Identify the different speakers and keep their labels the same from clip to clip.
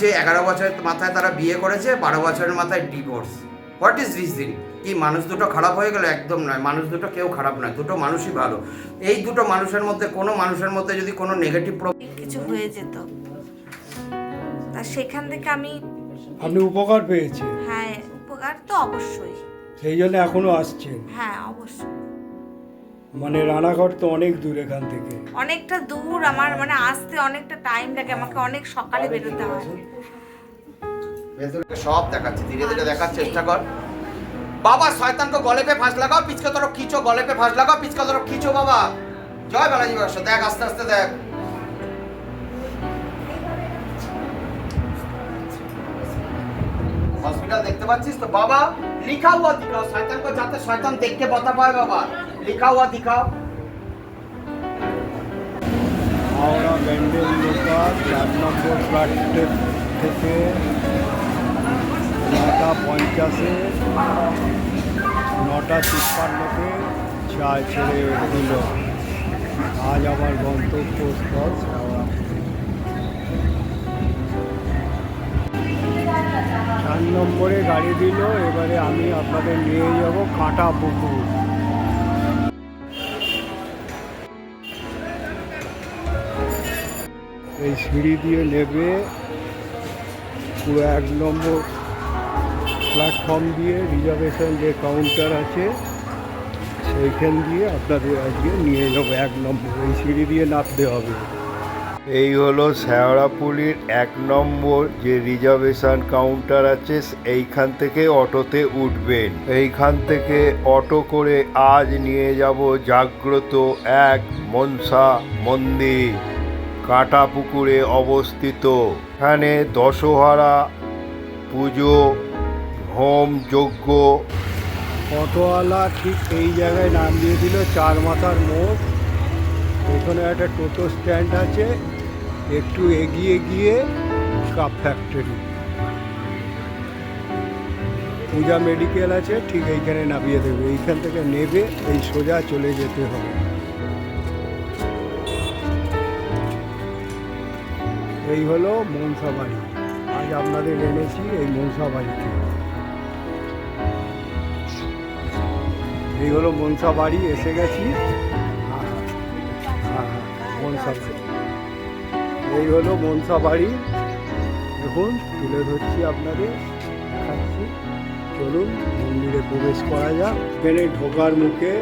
Speaker 1: করেছে এগারো বছরের মাথায় তারা বিয়ে করেছে বারো বছরের মাথায় ডিভোর্স হোয়াট ইজ রিজন কি মানুষ দুটো খারাপ হয়ে গেল? একদম নয়। মানুষ দুটো কেউ খারাপ নয় দুটো মানুষই ভালো। এই দুটো মানুষের মধ্যে কোনো মানুষের মধ্যে যদি কোনো নেগেটিভ
Speaker 2: কিছু হয়ে যেত। তা সেখান থেকে আমি
Speaker 3: আপনি উপকার পেয়েছেন।
Speaker 2: হ্যাঁ উপকার তো অবশ্যই।
Speaker 3: সেই জন্য এখনও আসছেন।
Speaker 2: হ্যাঁ অবশ্যই।
Speaker 3: মানে রানাঘাট তো অনেক দূর এখান থেকে।
Speaker 2: অনেকটা দূর আমার মানে আসতে অনেকটা টাইম লাগে আমাকে অনেক সকালে বেরোতে হয়।
Speaker 1: সব দেখাচ্ছে ধীরে ধীরে দেখার চেষ্টা কর। বাবা শয়তানকে গলে পে ফাঁস লাগাও পিছকে তোর কিচো গলেপে ফাঁস লাগাও পিছকে তোর কিচো বাবা। জয় বালাজি বাস দেখ আস্তে আস্তে দেখ। হসপিটাল দেখতে পাচ্ছিস তো? বাবা লিখাও হুয়া শয়তান কো যাতে শয়তান দেখতে পাতা পায় বাবা। लिखा हुआ दिखाओ
Speaker 3: হাওড়া ব্যান্ডেল লোকাল চার নম্বর ফ্ল্যাট থেকে নটা পঞ্চাশে নটা তিপ্পান্নতে চা ছেড়ে দিল আজ আমার গন্তব্যস্থল হাওড়া চার নম্বরে গাড়ি দিল এবারে আমি আপনাদের নিয়ে যাব কাঁটা পুকুর এই সিঁড়ি দিয়ে নেবে পুরো এক নম্বর প্ল্যাটফর্ম দিয়ে রিজার্ভেশন যে কাউন্টার আছে, সেইখান দিয়ে আপনাদের আজকে নিয়ে যাব এক নম্বর। এই সিঁড়ি দিয়ে নামতে হবে। এই হলো শেওড়াপুলির এক নম্বর যে রিজার্ভেশন কাউন্টার আছে, এইখান থেকে অটোতে উঠবেন। এইখান থেকে অটো করে আজ নিয়ে যাব জাগ্রত এক মনসা মন্দির। কাটা পুকুরে অবস্থিত। এখানে দশহরা পুজো, হোম যজ্ঞ। অটোওয়ালা ঠিক এই জায়গায় নাম দিয়ে দিল চার মাথার মোড়। এখানে একটা টোটো স্ট্যান্ড আছে। একটু এগিয়ে গিয়ে কাপ ফ্যাক্টরি পূজা মেডিকেল আছে, ঠিক এইখানে নামিয়ে দেবে। এইখান থেকে নেবে, এই সোজা চলে যেতে হবে। এই হলো মনসা বাড়ি। আজ আপনাদের এনেছি এই মনসা বাড়িতে। এই হলো মনসা বাড়ি এসে গেছি। হ্যাঁ, হ্যাঁ, হ্যাঁ, মনসা বাড়ি। এই হলো মনসা বাড়ি। দেখুন তুলে ধরছি আপনাদের দেখাচ্ছি। চলুন মন্দিরে প্রবেশ করা যাক। এখানে ঢোকার মুখে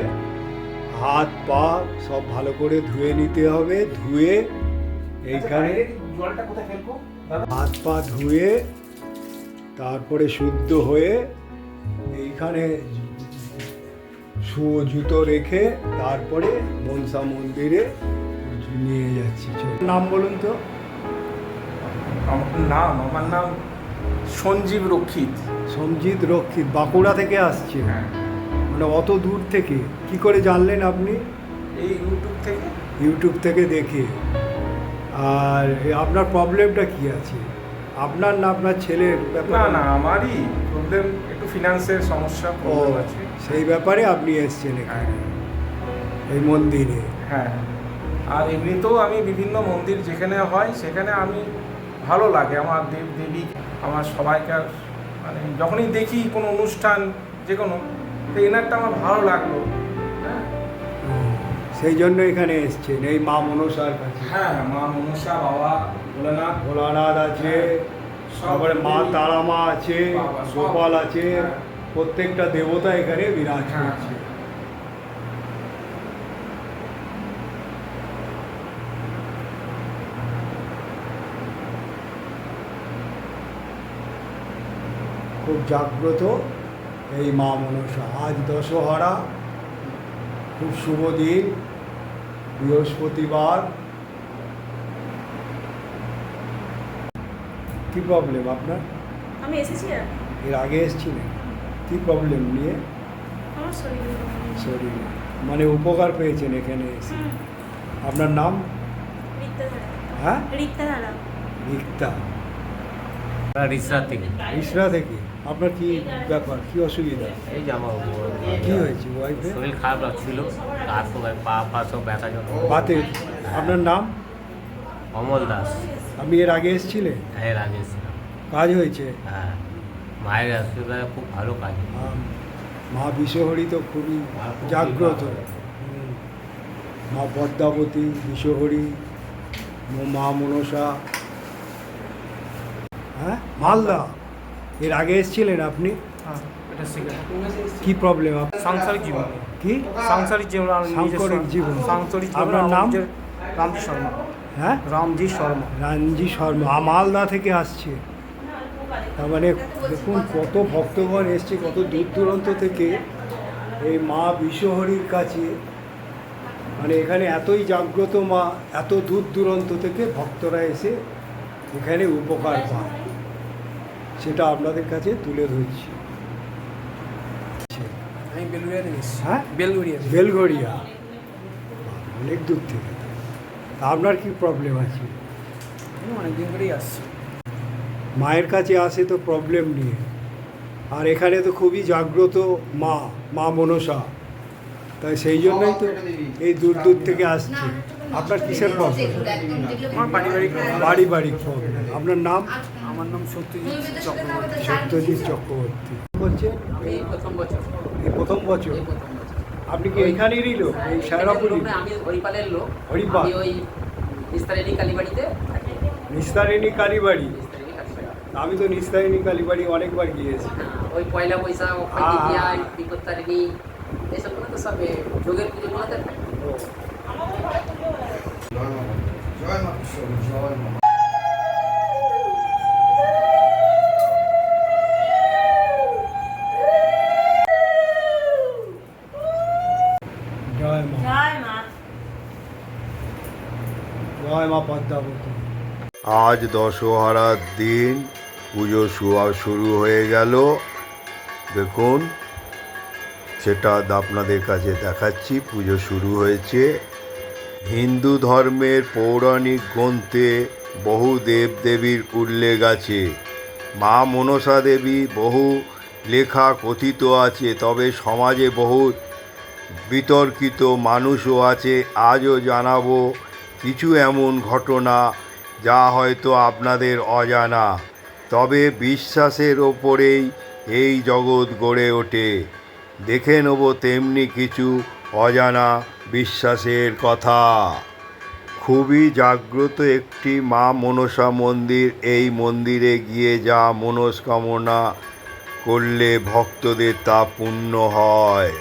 Speaker 3: হাত পা সব ভালো করে ধুয়ে নিতে হবে। ধুয়ে এইখানে
Speaker 1: জলটা কোথায় ফেলব?
Speaker 3: হাত পা ধুয়ে তারপরে শুদ্ধ হয়ে এইখানে শুয়ো জুতো রেখে তারপরে মনসা মন্দিরে নিয়ে যাচ্ছি। নাম বলুন তো।
Speaker 4: আমার নাম আমার নাম সঞ্জীব রক্ষিত।
Speaker 3: সঞ্জিত রক্ষিত বাঁকুড়া থেকে আসছে মানে অত দূর থেকে? কি করে জানলেন আপনি?
Speaker 4: এই ইউটিউব থেকে?
Speaker 3: ইউটিউব থেকে দেখে। আর আপনার প্রবলেমটা কি আছে? আপনার না আপনার ছেলের
Speaker 4: না না আমারই প্রবলেম একটু ফিনান্সের সমস্যা
Speaker 3: ও
Speaker 4: আছে।
Speaker 3: সেই ব্যাপারে আপনি এসছেন এখানে এই মন্দিরে।
Speaker 4: হ্যাঁ আর এমনিতেও আমি বিভিন্ন মন্দির যেখানে হয় সেখানে আমি ভালো লাগে। আমার দেব দেবী আমার সবাইকার মানে যখনই দেখি কোনো অনুষ্ঠান যে কোনো তো এনারটা আমার ভালো লাগল। হ্যাঁ
Speaker 3: সেই জন্য এখানে এসছেন এই মা মনসার কাছে
Speaker 4: হ্যাঁ মা মনসা বাবা ভোলানাথ
Speaker 3: ভোলানাথ আছে
Speaker 4: সব
Speaker 3: তারপরে মা। তারা মা আছে গোপাল আছে
Speaker 4: হ্যাঁ।
Speaker 3: প্রত্যেকটা দেবতা এখানে বিরাজ
Speaker 4: হ্যাঁ।
Speaker 3: করছে খুব জাগ্রত এই মা মনসা আজ দশহরা খুব শুভ দিন বৃহস্পতিবার। কি প্রবলেম আপনার?
Speaker 5: আমি এসেছি
Speaker 3: এর আগে এসেছিলেন কি প্রবলেম নিয়ে?
Speaker 5: শরীর
Speaker 3: মানে উপকার পেয়েছেন এখানে এসে। আপনার নাম? হ্যাঁ?
Speaker 5: রিক্তা
Speaker 3: রিক্তা।
Speaker 6: রিসরা থেকে।
Speaker 3: ইসরা থেকে? আপনার কি ব্যাপার? কি অসুবিধা?
Speaker 6: এই যে আমার
Speaker 3: কি হয়েছে? ওয়াইফে
Speaker 6: শরীর খারাপ লাগছিল। হাত পা পা সব ব্যথা যন্ত্রণা
Speaker 3: বাতে আপনার নাম?
Speaker 6: অমল দাস।
Speaker 3: আপনি এর আগে এসেছিলেন?
Speaker 6: এর আগে ছিলাম
Speaker 3: কাজ হয়েছে?
Speaker 6: হ্যাঁ। মায়ের আশীর্বাদে খুব ভালো কাজ।
Speaker 3: মা বিশ্বহরি তো খুবই জাগ্রত। মা পদ্মাবতী বিশ্বহরি মা মনসা হ্যাঁ? মালদা। এর আগে এসেছিলেন আপনি?
Speaker 7: হ্যাঁ
Speaker 3: কি প্রবলেম
Speaker 7: সাংসারিক জীবন।
Speaker 3: কি?
Speaker 7: সাংসারিক জীবন
Speaker 3: সাংসারিক জীবন।
Speaker 7: সাংসারিক জীবন
Speaker 3: আপনার নাম?
Speaker 7: রামজি শর্মা।
Speaker 3: হ্যাঁ?
Speaker 7: রামজি শর্মা।
Speaker 3: রানজি শর্মা। মালদা থেকে আসছে। তার মানে দেখুন কত ভক্তগণ এসছে কত দূর দূরান্ত থেকে এই মা বিশ্বহরির কাছে। মানে এখানে এতই জাগ্রত মা এত দূর দূরান্ত থেকে ভক্তরা এসে এখানে উপকার পায়। সেটা আপনাদের কাছে তুলে ধরছি।
Speaker 7: আমি
Speaker 3: হ্যাঁ? অনেক দূর থেকে। আপনার কি প্রবলেম আছে?
Speaker 7: অনেকদিন আসছি।
Speaker 3: মায়ের কাছে আসে তো প্রবলেম নিয়ে। আর এখানে তো খুবই জাগ্রত মা মা মনসা। তাই সেই জন্যই তো এই দূর দূর থেকে আসছে। আপনার কিসের প্রবলেম
Speaker 7: বাড়ি পারিবারিক
Speaker 3: প্রবলেম আপনার নাম?
Speaker 7: আমার নাম সত্যজিৎ চক্রবর্তী।
Speaker 3: সত্যজিৎ চক্রবর্তী। হচ্ছে
Speaker 8: এই প্রথম বছর।
Speaker 3: এই প্রথম বছর?
Speaker 8: প্রথম বছর।
Speaker 3: আপনি কি এইখানেরই লোক এই সায়রাপুরি
Speaker 8: আমি হরিপালের লোক।
Speaker 3: হরিপাল।
Speaker 8: ওই নিস্তারিণী কালীবাড়িতে
Speaker 3: নিস্তারিণী কালীবাড়ি? আমি তো নিস্তারিণী কালীবাড়ি অনেকবার গিয়েছি।
Speaker 8: হ্যাঁ, ওই পয়লা বৈশাখ
Speaker 3: হ্যাঁ, হ্যাঁ।
Speaker 8: বিপত্তারিণী এইসবগুলো তো সব যোগের পুজোগুলোতে থাকে।
Speaker 1: জয় মা জয় মা। জয় মা
Speaker 3: পদ্মাবতী
Speaker 9: আজ দশহরার দিন, পুজো শুয়া শুরু হয়ে গেল। দেখুন, সেটা আপনাদের কাছে দেখাচ্ছি, পুজো শুরু হয়েছে। হিন্দু ধর্মের পৌরাণিক গ্রন্থে বহু দেবদেবীর উল্লেখ আছে। মা মনসা দেবী বহু লেখা কথিত আছে, তবে সমাজে বহু বিতর্কিত মানুষও আছে। আজও জানাব কিছু এমন ঘটনা যা হয়তো আপনাদের অজানা, তবে বিশ্বাসের ওপরেই এই জগৎ গড়ে ওঠে। দেখে নেব তেমনি কিছু অজানা বিশ্বাসের কথা। খুবই জাগ্রত একটি মা মনসা মন্দির, এই মন্দিরে গিয়ে যা মনস্কামনা করলে ভক্তদের তা পূর্ণ হয়।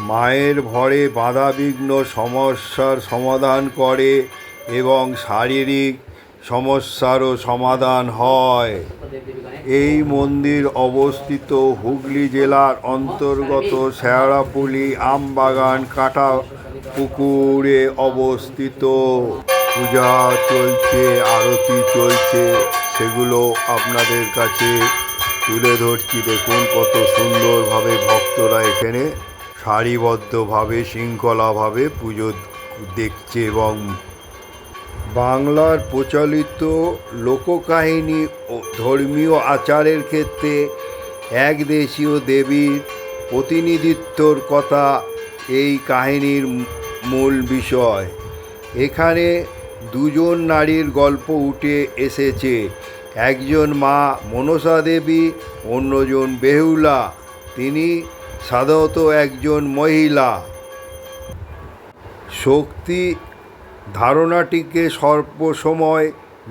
Speaker 9: মায়ের ভরে বাধাবিঘ্ন সমস্যার সমাধান করে এবং শারীরিক সমস্যারও সমাধান হয়। এই মন্দির অবস্থিত হুগলি জেলার অন্তর্গত শেওড়াপুলি আমবাগান কাটা পুকুরে অবস্থিত। পূজা চলছে, আরতি চলছে, সেগুলো আপনাদের কাছে তুলে ধরছি। দেখুন কত সুন্দরভাবে ভক্তরা এখানে সারিবদ্ধভাবে, শৃঙ্খলাভাবে পুজো দেখছে এবং বাংলার প্রচলিত লোককাহিনী ও ধর্মীয় আচারের ক্ষেত্রে এক দেশীয় দেবীর প্রতিনিধিত্বর কথা এই কাহিনীর মূল বিষয়। এখানে দুজন নারীর গল্প উঠে এসেছে। একজন মা মনসা দেবী, অন্যজন বেহুলা। তিনি সাধারণত একজন মহিলা। শক্তি ধারণাটিকে সর্ব সময়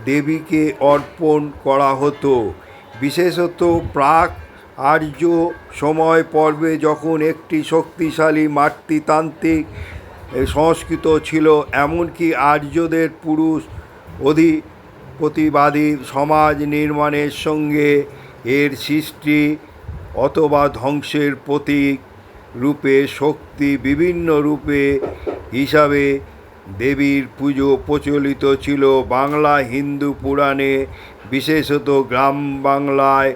Speaker 9: দেবীকে অর্পণ করা হতো। বিশেষত প্রাক আর্য সময় পর্বে যখন একটি শক্তিশালী মাতৃতান্ত্রিক সংস্কৃত ছিল, এমনকি আর্যদের পুরুষ অধিপতিবাদী সমাজ নির্মাণের সঙ্গে এর সৃষ্টি অথবা ধ্বংসের প্রতীক রূপে শক্তি বিভিন্ন রূপে হিসাবে দেবীর পুজো প্রচলিত ছিল বাংলা হিন্দু পুরাণে, বিশেষত গ্রাম বাংলায়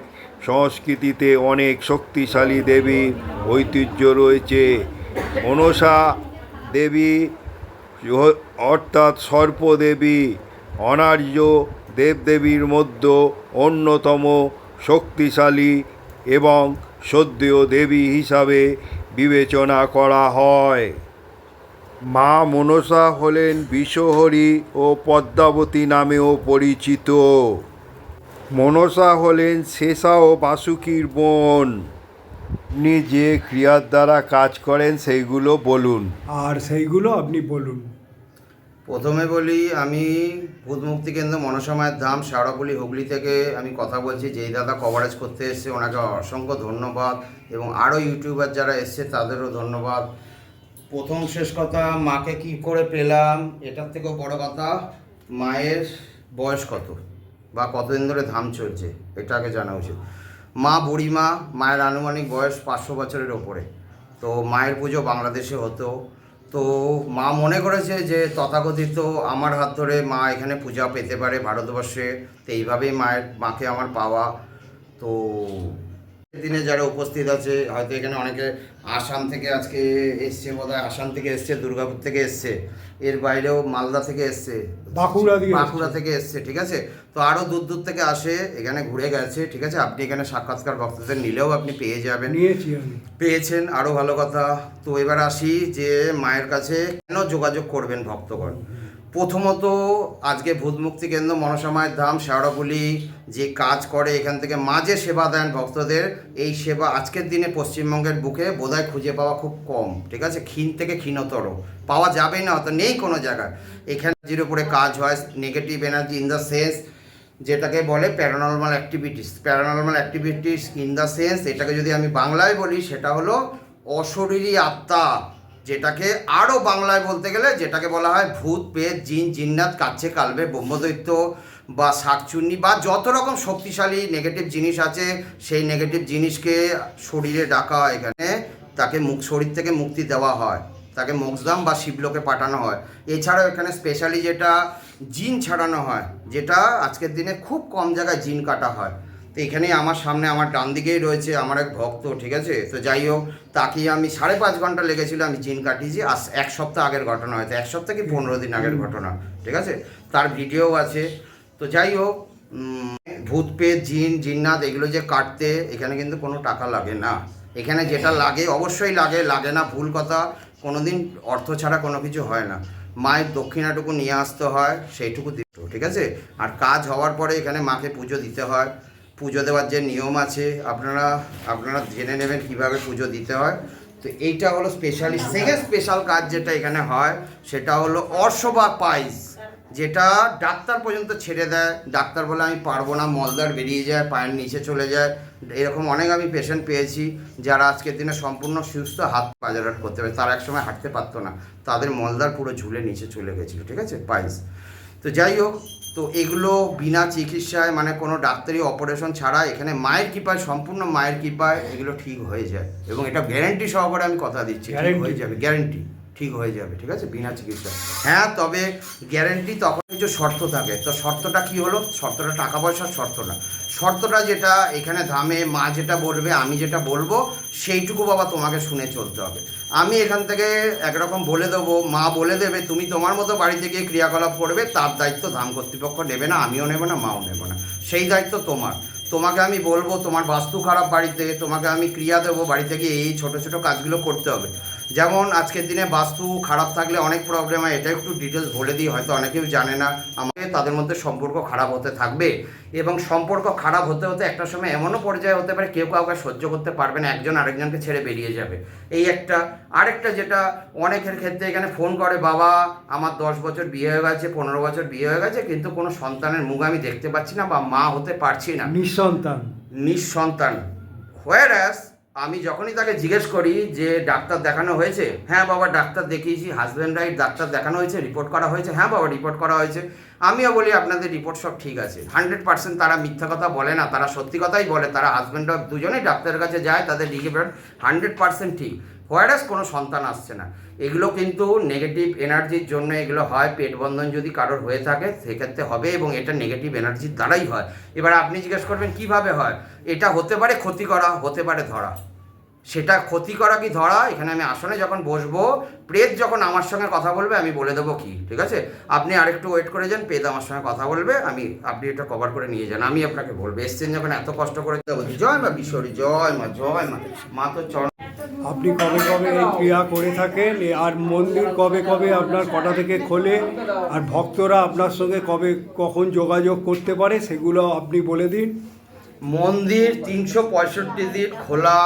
Speaker 9: সংস্কৃতিতে অনেক শক্তিশালী দেবীর ঐতিহ্য রয়েছে। মনসা দেবী অর্থাৎ সর্পদেবী, অনার্য দেবদেবীর মধ্যে অন্যতম শক্তিশালী এবং সদ্য দেবী হিসাবে বিবেচনা করা হয়। মা মনসা হলেন বিশ্বহরি ও পদ্মাবতী নামেও পরিচিত। মনসা হলেন শেষা ও বাসুকির বোন। আপনি যে ক্রিয়ার দ্বারা কাজ করেন, সেইগুলো বলুন।
Speaker 3: আর সেইগুলো আপনি বলুন।
Speaker 1: প্রথমে বলি, আমি ভূত মুক্তি কেন্দ্র মনসামায়ের ধাম শেওড়াপুলি হুগলি থেকে আমি কথা বলছি। যেই দাদা কভারেজ করতে এসছে, ওনাকে অসংখ্য ধন্যবাদ এবং আরও ইউটিউবার যারা এসছে, তাদেরও ধন্যবাদ। প্রথম শেষ কথা, মাকে কি করে পেলাম, এটার থেকেও বড় কথা, মায়ের বয়স কত বা কতদিন ধরে ধাম চলছে, এটা আগে জানা উচিত। মা বুড়িমা, মায়ের আনুমানিক বয়স পাঁচশো বছরের ওপরে। তো মায়ের পুজো বাংলাদেশে হতো। তো মা মনে করেছে যে তথাকথিত আমার হাত ধরে মা এখানে পূজা পেতে পারে ভারতবর্ষে, তো এইভাবেই মায়ের, মাকে আমার পাওয়া। তো দিনে যারা উপস্থিত আছে হয়তো এখানে অনেকে আসাম থেকে আজকে এসছে বোধ হয় আসাম থেকে এসছে দুর্গাপুর থেকে এসছে এর বাইরেও মালদা থেকে এসছে
Speaker 3: বাঁকুড়া
Speaker 1: বাঁকুড়া থেকে এসছে ঠিক আছে? তো আরও দূর দূর থেকে আসে এখানে ঘুরে গেছে ঠিক আছে? আপনি এখানে সাক্ষাৎকার ভক্তদের নিলেও আপনি পেয়ে যাবেন। পেয়েছেন আরও ভালো কথা। তো এবার আসি যে মায়ের কাছে কেন যোগাযোগ করবেন ভক্তগণ? প্রথমত আজকে ভূতমুক্তি কেন্দ্র মনসা মায়ের ধাম, শেওড়াপুলি যে কাজ করে, এখান থেকে মাঝে সেবা দেন ভক্তদের। এই সেবা আজকের দিনে পশ্চিমবঙ্গের বুকে বোধহয় খুঁজে পাওয়া খুব কম, ঠিক আছে? ক্ষীণ থেকে ক্ষীণতর। পাওয়া যাবে না অত নেই কোনো জায়গায়। এখানে জির উপরে কাজ হয় negative energy in the sense যেটাকে বলে paranormal activities paranormal activities in the sense এটাকে যদি আমি বাংলায় বলি, সেটা হলো অশরীরী আত্মা। যেটাকে আরও বাংলায় বলতে গেলে যেটাকে বলা হয় ভূত, পেট, জিন, জিন্নাত, কাচ্ছে, কালবে, ব্রহ্মদৈত্য বা শাকচুন্নি বা যত রকম শক্তিশালী নেগেটিভ জিনিস আছে, সেই নেগেটিভ জিনিসকে শরীরে ডাকা হয় এখানে। তাকে মুখ, শরীর থেকে মুক্তি দেওয়া হয়। তাকে মোক্ষধাম বা শিবলোকে পাঠানো হয়। এছাড়াও এখানে স্পেশালি যেটা জিন ছাড়ানো হয়, যেটা আজকের দিনে খুব কম জায়গায় জিন কাটা হয়। তো এখানেই আমার সামনে আমার ডান দিকেই রয়েছে আমার এক ভক্ত ঠিক আছে? তো যাই হোক তাকে আমি সাড়ে পাঁচ ঘণ্টা লেগেছিল আমি জিন কাটিয়েছি আজ এক সপ্তাহ আগের ঘটনা হয়তো এক সপ্তাহ কি পনেরো দিন আগের ঘটনা ঠিক আছে? তার ভিডিও আছে। তো যাই হোক ভূত পেট জিন জিন্নাত এগুলো যে কাটতে এখানে কিন্তু কোনো টাকা লাগে না। এখানে যেটা লাগে অবশ্যই লাগে লাগে না ভুল কথা কোনোদিন অর্থ ছাড়া কোনো কিছু হয় না। মায়ের দক্ষিণাটুকু নিয়ে আসতে হয় সেইটুকু দিতে ঠিক আছে? আর কাজ হওয়ার পরে এখানে মাকে পুজো দিতে হয়। পুজো দেওয়ার যে নিয়ম আছে, আপনারা আপনারা জেনে নেবেন কীভাবে পুজো দিতে হয়। তো এইটা হলো স্পেশালি সেকেন্ড স্পেশাল কাজ যেটা এখানে হয়, সেটা হলো অর্শবা পাইস যেটা ডাক্তার পর্যন্ত ছেড়ে দেয়। ডাক্তার বলে, আমি পারব না মলদার বেরিয়ে যায়, পায়ের নিচে চলে যায়। এরকম অনেক আমি পেশেন্ট পেয়েছি, যারা আজকের দিনে সম্পূর্ণ সুস্থ, হাত বাজারাট করতে পারে। তারা একসময় হাঁটতে পারতো না। তাদের মলদার পুরো ঝুলে নিচে চলে গেছিল, ঠিক আছে? পাইস তো যাই হোক তো এগুলো বিনা চিকিৎসায় মানে কোনো ডাক্তারি অপারেশন ছাড়া এখানে মায়ের কৃপায় সম্পূর্ণ মায়ের কৃপায় এগুলো ঠিক হয়ে যায়। এবং এটা গ্যারেন্টি সহকারে আমি কথা দিচ্ছি ঠিক হয়ে যাবে গ্যারেন্টি ঠিক হয়ে যাবে ঠিক আছে? বিনা চিকিৎসা হ্যাঁ তবে গ্যারেন্টি তখন কিছু শর্ত থাকে তো শর্তটা কি হলো? শর্তটা টাকা পয়সার শর্ত না। শর্তটা যেটা, এখানে ধামে মা যেটা বলবে, আমি যেটা বলব, সেইটুকু বাবা তোমাকে শুনে চলতে হবে। আমি এখান থেকে একরকম বলে দেবো, মা বলে দেবে, তুমি তোমার মতো বাড়িতে গিয়ে ক্রিয়াকলাপ করবে, তার দায়িত্ব ধাম কর্তৃপক্ষ নেবে না, আমিও নেব না, মাও নেব না। সেই দায়িত্ব তোমার। তোমাকে আমি বলব, তোমার বাস্তু খারাপ বাড়িতে, তোমাকে আমি ক্রিয়া দেবো বাড়ি থেকে এই ছোট ছোট কাজগুলো করতে হবে। যেমন আজকের দিনে বাস্তু খারাপ থাকলে অনেক প্রবলেম হয় এটা একটু ডিটেলস বলে দিই হয়তো অনেকেই জানে না আমাকে তাদের মধ্যে সম্পর্ক খারাপ হতে থাকবে এবং সম্পর্ক খারাপ হতে হতে একটা সময় এমনও পর্যায়ে হতে পারে কেউ কাউকে সহ্য করতে পারবে না একজন আরেকজনকে ছেড়ে বেরিয়ে যাবে। এই একটা আরেকটা যেটা অনেকের ক্ষেত্রে এখানে ফোন করে বাবা আমার দশ বছর বিয়ে হয়ে গেছে পনেরো বছর বিয়ে হয়ে গেছে কিন্তু কোনো সন্তানের মুখ আমি দেখতে পাচ্ছি না বা মা হতে পারছি না।
Speaker 3: নিঃসন্তান।
Speaker 1: নিঃসন্তান। হোয়ারাস আমি যখনই তাকে জিজ্ঞেস করি যে, ডাক্তার দেখানো হয়েছে? হ্যাঁ বাবা, ডাক্তার দেখিয়েছি। হাজব্যান্ড রাইট ডাক্তার দেখানো হয়েছে রিপোর্ট করা হয়েছে। হ্যাঁ বাবা রিপোর্ট করা হয়েছে। আমিও বলি, আপনাদের রিপোর্ট সব ঠিক আছে। হান্ড্রেড পার্সেন্ট তারা মিথ্যা কথা বলে না, তারা সত্যি কথাই বলে। তারা হাজব্যান্ড ওয়াইফ দুজনেই ডাক্তারের কাছে যায়, তাদের রিপোর্ট হান্ড্রেড পার্সেন্ট ঠিক। হোয়ারাস কোনো সন্তান আসছে না। এগুলো কিন্তু নেগেটিভ এনার্জির জন্য এগুলো হয়। পেট বন্ধন যদি কারোর হয়ে থাকে, সেক্ষেত্রে হবে এবং এটা নেগেটিভ এনার্জির দ্বারাই হয়। এবার আপনি জিজ্ঞেস করবেন, কীভাবে হয়? এটা হতে পারে ক্ষতি করা, হতে পারে ধরা। সেটা ক্ষতি করা কি ধরা? এখানে আমি আসনে যখন বসবো প্রেত যখন আমার সঙ্গে কথা বলবে আমি বলে দেবো কি ঠিক আছে? আপনি আরেকটু ওয়েট করে যান প্রেত আমার সঙ্গে কথা বলবে আমি আপনি এটা কভার করে নিয়ে যান আমি আপনাকে বলব। এসছেন যখন এত কষ্ট করে দেবো জয় মা বিশ্বরী জয় মা জয় মা মা তো চরণ।
Speaker 3: আপনি কবে কবে এই ক্রিয়া করে থাকেন? আর মন্দির কবে কবে আপনার কটা থেকে খোলে? আর ভক্তরা আপনার সঙ্গে কবে কখন যোগাযোগ করতে পারে সেগুলো আপনি বলে দিন।
Speaker 1: মন্দির তিনশো পঁয়ষট্টি দিন খোলা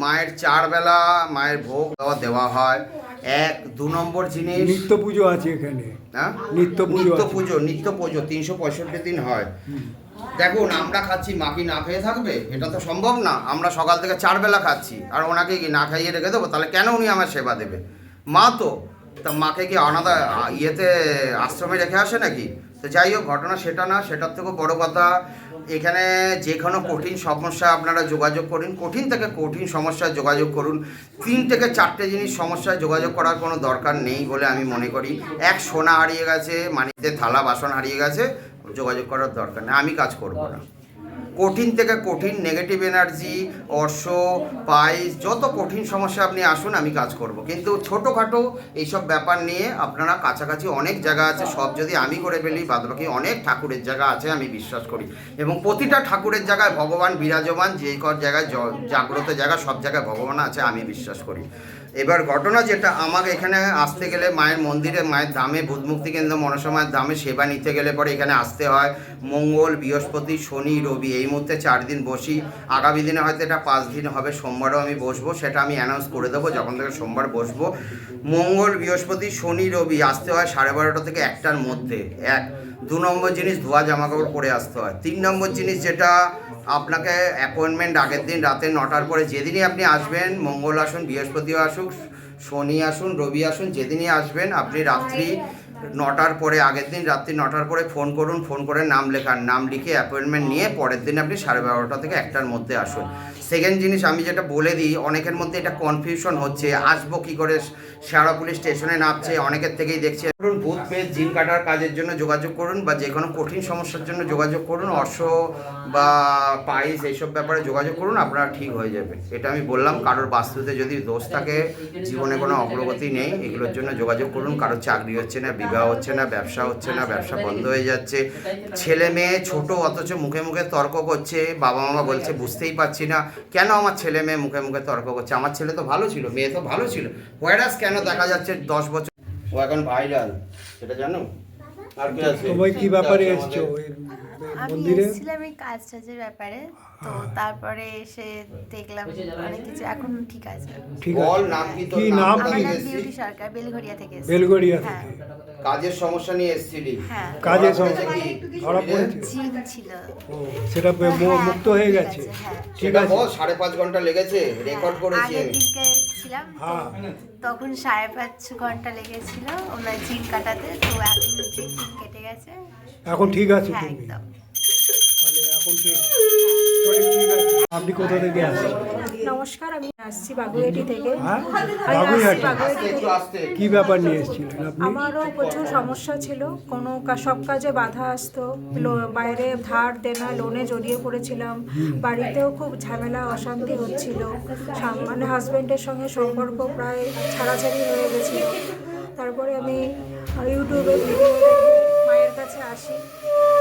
Speaker 1: মায়ের চার বেলা মায়ের ভোগ দেওয়া দেওয়া হয়। এক দু নম্বর জিনিস
Speaker 3: নিত্য পুজো আছে এখানে।
Speaker 1: হ্যাঁ?
Speaker 3: নিত্য পুজো
Speaker 1: নিত্য পুজো নিত্য পুজো তিনশো পঁয়ষট্টি দিন হয়। দেখুন আমরা খাচ্ছি মা কি না খেয়ে থাকবে? এটা তো সম্ভব না। আমরা সকাল থেকে চার বেলা খাচ্ছি। আর ওনাকে কি না খাইয়ে রেখে দেবো? তাহলে কেন উনি আমার সেবা দেবে? মা তো তা মাকে কি অনাথা ইয়েতে আশ্রমে রেখে আসে নাকি? তো যাই হোক, ঘটনা সেটা না, সেটার থেকেও বড় কথা, এখানে যে কোনো কঠিন সমস্যা আপনারা যোগাযোগ করুন, কঠিন থেকে কঠিন সমস্যায় যোগাযোগ করুন, তিন থেকে চারটে জিনিস সমস্যায় যোগাযোগ করার কোনো দরকার নেই বলে আমি মনে করি। এক সোনা হারিয়ে গেছে মানিতে থালা, বাসন হারিয়ে গেছে, যোগাযোগ করার দরকার নেই, আমি কাজ করব না। কঠিন থেকে কঠিন নেগেটিভ এনার্জি অর্শ পাইস যত কঠিন সমস্যা আপনি আসুন, আমি কাজ করব। কিন্তু ছোটোখাটো এইসব ব্যাপার নিয়ে আপনারা কাছাকাছি অনেক জায়গা আছে, সব যদি আমি করে ফেলি, বাদবাকি অনেক ঠাকুরের জায়গা আছে, আমি বিশ্বাস করি। এবং প্রতিটা ঠাকুরের জায়গায় ভগবান বিরাজমান যে কর জায়গায় জাগ্রত জায়গা, সব জায়গায় ভগবান আছে, আমি বিশ্বাস করি। এবার ঘটনা যেটা, আমাকে এখানে আসতে গেলে মায়ের মন্দিরে, মায়ের ধামে, বুধমুক্তি কেন্দ্র, মনসা মায়ের দামে সেবা নিতে গেলে পরে এখানে আসতে হয়। মঙ্গল, বৃহস্পতি, শনি, রবি, এই মুহূর্তে চার দিন বসি। আগামী দিনে হয়তো এটা পাঁচ দিন হবে, সোমবারও আমি বসবো, সেটা আমি অ্যানাউন্স করে দেবো, যখন থেকে সোমবার বসবো। মঙ্গল, বৃহস্পতি, শনি, রবি আসতে হয় সাড়ে বারোটা থেকে একটার মধ্যে, এক। দু নম্বর জিনিস ধোয়া জামা কাপড় পরে আসতে হয়। তিন নম্বর জিনিস যেটা, আপনাকে অ্যাপয়েন্টমেন্ট আগের দিন রাতে নটার পরে যেদিনই আপনি আসবেন, মঙ্গল আসুন, বৃহস্পতিও আসুক, শনি আসুন, রবি আসুন, যেদিনই আসবেন, আপনি রাত্রি নটার পরে, আগের দিন রাত্রি নটার পরে ফোন করুন, ফোন করে নাম লেখান। নাম লিখে অ্যাপয়েন্টমেন্ট নিয়ে পরের দিন আপনি সাড়ে বারোটা থেকে একটার মধ্যে আসুন। সেকেন্ড জিনিস আমি যেটা বলে দিই, অনেকের মধ্যে এটা কনফিউশন হচ্ছে, আসব কি করে শেয়ারা পুলিশ স্টেশনে নামছে, অনেকের থেকেই দেখছি। করুন ভূত পেয়ে জিন কাটার কাজের জন্য যোগাযোগ করুন বা যে কোনো কঠিন সমস্যার জন্য যোগাযোগ করুন অর্শ বা পাইস এইসব ব্যাপারে যোগাযোগ করুন, আপনারা ঠিক হয়ে যাবে। এটা আমি বললাম, কারোর বাস্তুতে যদি দোষ থাকে, জীবনে কোনো অগ্রগতি নেই, এগুলোর জন্য যোগাযোগ করুন, কারোর চাকরি হচ্ছে না, বিবাহ হচ্ছে না, ব্যবসা হচ্ছে না, ব্যবসা বন্ধ হয়ে যাচ্ছে। ছেলে মেয়ে, ছোট, অথচ মুখে মুখে তর্ক করছে বাবা মামা বলছে, বুঝতেই পারছি না কেন আমার ছেলে মেয়ে মুখে মুখে তর্ক করছে? আমার ছেলে তো ভালো ছিল মেয়ে তো ভালো ছিল। ভাইরাস কেন দেখা যাচ্ছে দশ বছর ও এখন ভাইরাল সেটা জানো? আর কি আছে?
Speaker 3: তোমার কি ব্যাপারে এসছো?
Speaker 10: আমি এসেছিলাম এই কাজ টাজের ব্যাপারে তো তারপরে এসে দেখলাম অনেক কিছু এখন ঠিক আছে।
Speaker 1: বল
Speaker 3: আছে।
Speaker 1: নাম কি তোর? নাম
Speaker 3: নাম কি
Speaker 10: নাম
Speaker 1: এসেছিস?
Speaker 10: বিউটি সরকার বেলঘরিয়া থেকে এসেছি।
Speaker 3: বেলগড়িয়া
Speaker 10: হ্যাঁ।
Speaker 3: থেকে।
Speaker 1: কাজের সমস্যা নিয়ে এসেছিলি।
Speaker 10: হ্যাঁ।
Speaker 3: কাজের সমস্যা।
Speaker 1: কি?
Speaker 3: ধরা পড়েছে।
Speaker 10: জিন ছিল।
Speaker 3: ও সেটা বে- মু-
Speaker 10: হ্যাঁ,
Speaker 3: মুক্ত হয়ে গেছে।
Speaker 10: হ্যাঁ।
Speaker 3: ঠিক
Speaker 1: সেটা
Speaker 3: আছে।
Speaker 1: বল সাড়ে পাঁচ ঘণ্টা লেগেছে রেকর্ড করেছি
Speaker 10: আগের
Speaker 1: আমি।
Speaker 10: দিনকে এসেছিলাম তো
Speaker 3: হ্যাঁ।
Speaker 10: তখন সাড়ে পাঁচ ঘণ্টা লেগেছিল ওনার জিন কাটাতে তো এখন জিন কেটে গেছে
Speaker 3: এখন ঠিক আছে
Speaker 10: হ্যাঁ
Speaker 3: তুমি।
Speaker 10: একদম।
Speaker 3: এখন ঠিক আপনি কোথা থেকে আসছেন?
Speaker 5: নমস্কার আমি আসছি বাগুইহাটি থেকে।
Speaker 3: হ্যাঁ? কি ব্যাপার নিয়ে এসেছিলেন আপনি?
Speaker 5: আমারও প্রচুর সমস্যা ছিল। কোনো কা- সব কাজে বাধা আসতো। লো- বাইরে ধার দেনা লোনে জড়িয়ে পড়েছিলাম। বাড়িতেও খুব ঝামেলা অশান্তি হচ্ছিল। মানে হাজব্যান্ডের সঙ্গে সম্পর্ক প্রায় ছাড়াছাড়ি হয়ে গেছিল। তারপরে আমি ইউটিউবে ভিডিও কাছে আসি।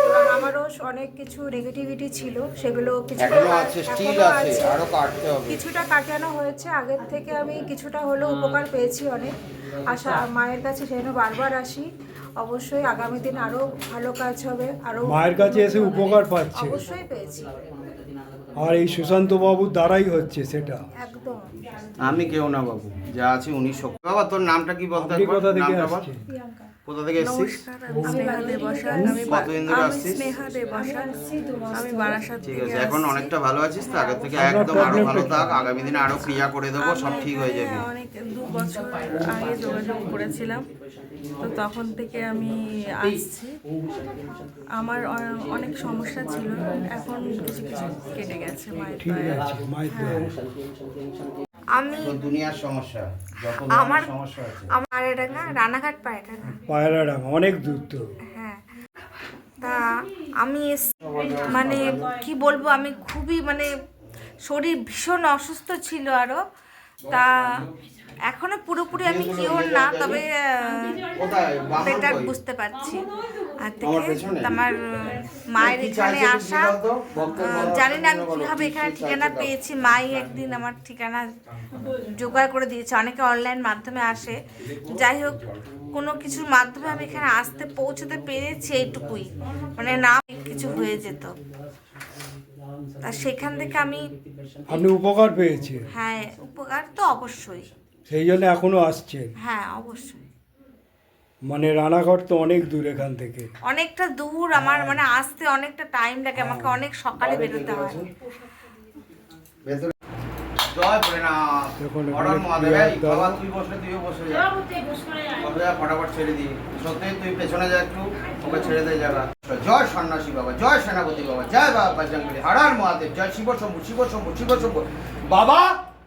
Speaker 5: এবং আমারও অনেক কিছু নেগেটিভিটি ছিল সেগুলো কিছু
Speaker 1: এখনও আছে স্টিল আছে আরও কাটতে হবে।
Speaker 5: কিছুটা কাটানো হয়েছে আগের থেকে আমি কিছুটা হলেও উপকার পেয়েছি অনেক। আশা মায়ের কাছে সেজন্য বারবার আসি। অবশ্যই আগামী দিন আরও ভালো কাজ হবে আরও
Speaker 3: মায়ের কাছে এসে উপকার পাচ্ছে।
Speaker 5: অবশ্যই পেয়েছি।
Speaker 3: আর এই সুশান্ত বাবুর দ্বারাই হচ্ছে সেটা।
Speaker 5: একদম।
Speaker 1: আমি কেউ না বাবু যা আছে উনি শক্তি বাবা তোর নামটা কি বলতে
Speaker 3: আপনি? কোথা থেকে
Speaker 1: নামটা বল।
Speaker 3: আসছেন?
Speaker 5: প্রিয়াঙ্কা।
Speaker 1: কোথা থেকে এসেছিস? কতদিন ধরে আসছিস?
Speaker 2: আমি বারাসাত
Speaker 1: ঠিক আছে এখন অনেকটা ভালো আছিস তো? আগের থেকে একদম আরও ভালো থাক আগামী দিনে আরও ক্রিয়া করে দেবো সব ঠিক হয়ে যাবে।
Speaker 2: অনেক দু বছর আগে যোগাযোগ করেছিলাম। তো তখন থেকে আমি আসছি। আমার অনেক সমস্যা ছিল। এখন কিছু কিছু কেটে গেছে মায়ের আমি
Speaker 1: দুনিয়ার সমস্যা
Speaker 2: আমার-
Speaker 1: সমস্যা আছে।
Speaker 2: আমার এটা না রানাঘাট না
Speaker 3: অনেক দূর তো।
Speaker 2: হ্যাঁ। তা আমি মানে কি বলব আমি খুবই মানে শরীর ভীষণ অসুস্থ ছিল আরও তা
Speaker 11: এখনও পুরোপুরি আমি কিওর না তবে বেটার বুঝতে পারছি। আর থেকে আমার মায়ের
Speaker 1: কি
Speaker 11: এখানে আসা। জানি না আমি কীভাবে এখানে ঠিকানা পেয়েছি মাই একদিন আমার ঠিকানা জোগাড় করে দিয়েছে অনেকে অনলাইন মাধ্যমে আসে। যাই হোক কোনো কিছুর মাধ্যমে আমি এখানে আসতে পৌঁছতে পেরেছি এইটুকুই। মানে না কিছু হয়ে যেত। তা সেখান থেকে আমি
Speaker 3: আপনি উপকার পেয়েছি
Speaker 11: হ্যাঁ উপকার তো অবশ্যই।
Speaker 3: সেই জন্য এখনও আসছে
Speaker 11: হ্যাঁ অবশ্যই।
Speaker 3: মানে রানাঘর তো অনেক দূর এখান থেকে।
Speaker 11: অনেকটা দূর আমার হ্যাঁ। মানে আসতে অনেকটা টাইম লাগে হ্যাঁ। আমাকে অনেক সকালে বেরোতে হয়।
Speaker 3: দেখুন
Speaker 1: জয় সন্ন্যাসী বাবা জয় সেনাপতি বাবা জয় বাবা মহাদেব জয় শিব শম্ভু শিব শম্ভু শিব শম্ভু। বাবা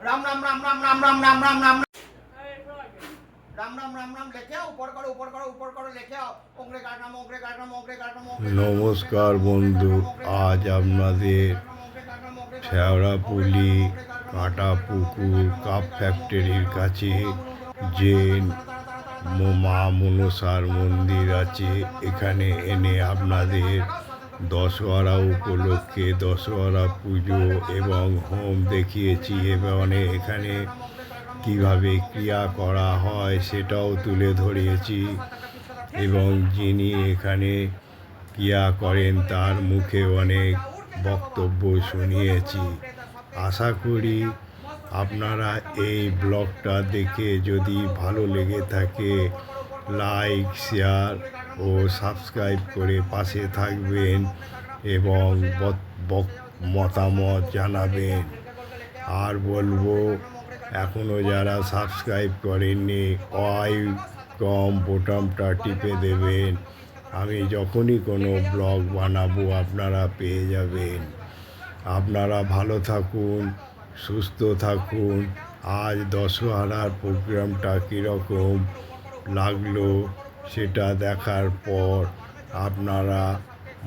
Speaker 1: রাম রাম রাম রাম রাম রাম রাম রাম রাম রাম রাম রাম রাম লেখে উপর করো উপর করো উপর করো লেখে
Speaker 9: নমস্কার বন্ধু আজ আপনাদের শেওড়াপুলি কাঁটা পুকুর কাপ ফ্যাক্টরির কাছে যে মা মনসার মন্দির আছে এখানে এনে আপনাদের দশহরা উপলক্ষে দশহরা পুজো এবং হোম দেখিয়েছি এবং এখানে কীভাবে ক্রিয়া করা হয় সেটাও তুলে ধরিয়েছি এবং যিনি এখানে ক্রিয়া করেন তার মুখে অনেক বক্তব্য শুনিয়েছি। আশা করি আপনারা এই ব্লগটা দেখে যদি ভালো লেগে থাকে, লাইক, শেয়ার ও সাবস্ক্রাইব করে পাশে থাকবেন এবং মতামত জানাবেন। আর বলব এখনও যারা সাবস্ক্রাইব করেননি অই কম বোটামটা টিপে দেবেন। আমি যখনই কোনো ব্লগ বানাবো, আপনারা পেয়ে যাবেন। আপনারা ভালো থাকুন, সুস্থ থাকুন। আজ দশহরার প্রোগ্রামটা কীরকম লাগল? সেটা দেখার পর আপনারা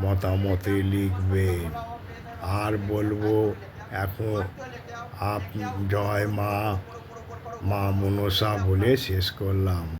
Speaker 9: মতামতে লিখবেন। আর বলব, এখন আপ, জয় মা মা মনসা বলে শেষ করলাম।